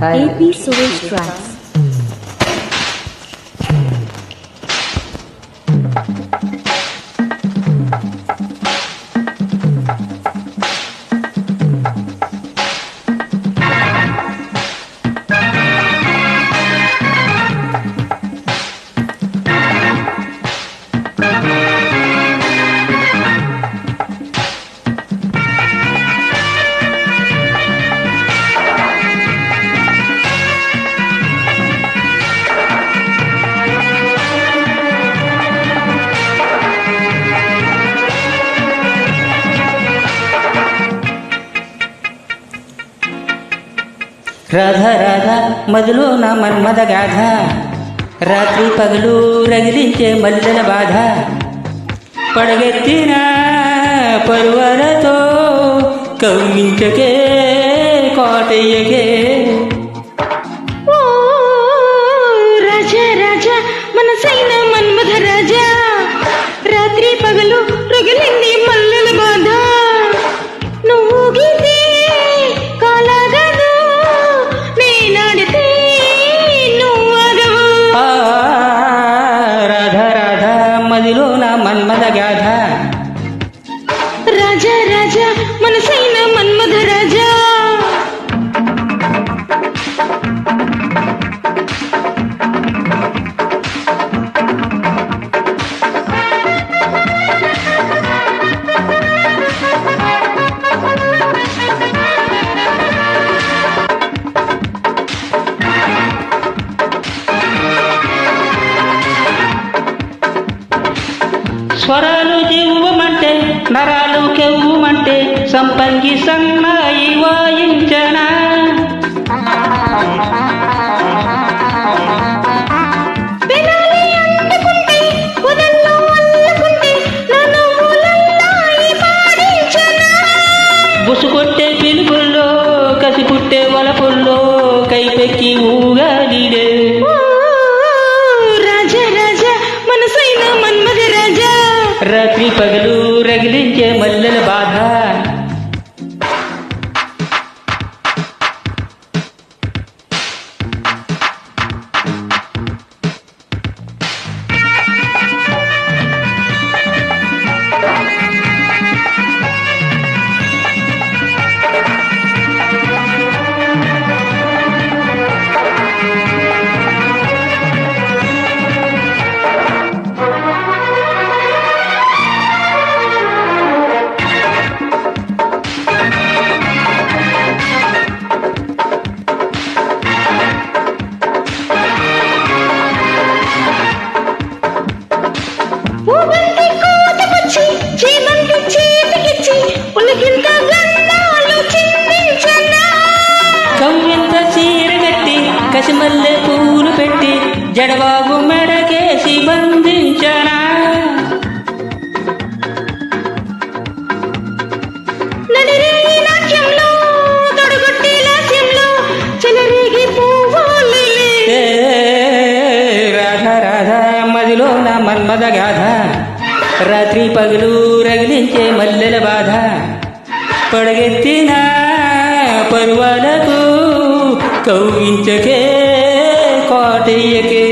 A B C D E F G H I J K L M N O P Q R S T U V W X Y。రాధా Radha మదిలో నా మన్మద గాథ రాత్రి పగలు రగిలించే మల్లెల బాధ. పడగెత్తిన పరువలతో కవ్వించకే కోటయ్యకే రాజా రాజా మనసైన మన్మథ రాజా స్వరాలు జీవమంటే నరాలు కెవ్వమంటే సంపంగి సన్నాయి వాయించనా? బుసుకొట్టే పిలుపుల్లో కసి పుట్టే వలపుల్లో కైపెక్కి ఊగాలిడే రాత్రి పగలు రగిలించే మల్లెల బాధ. కాసి మల్లె పూలు పెట్టి జడబాబు మెడకేసి బంధించనా? నడిరేయి మన్మద గాథ రాత్రి పగలు రగిలించే మల్లెల బాధ. పడగెత్తిన పరువాలకు ಕೌ ಇಂಚಕೆ ಕಾಟೆಯಕೆ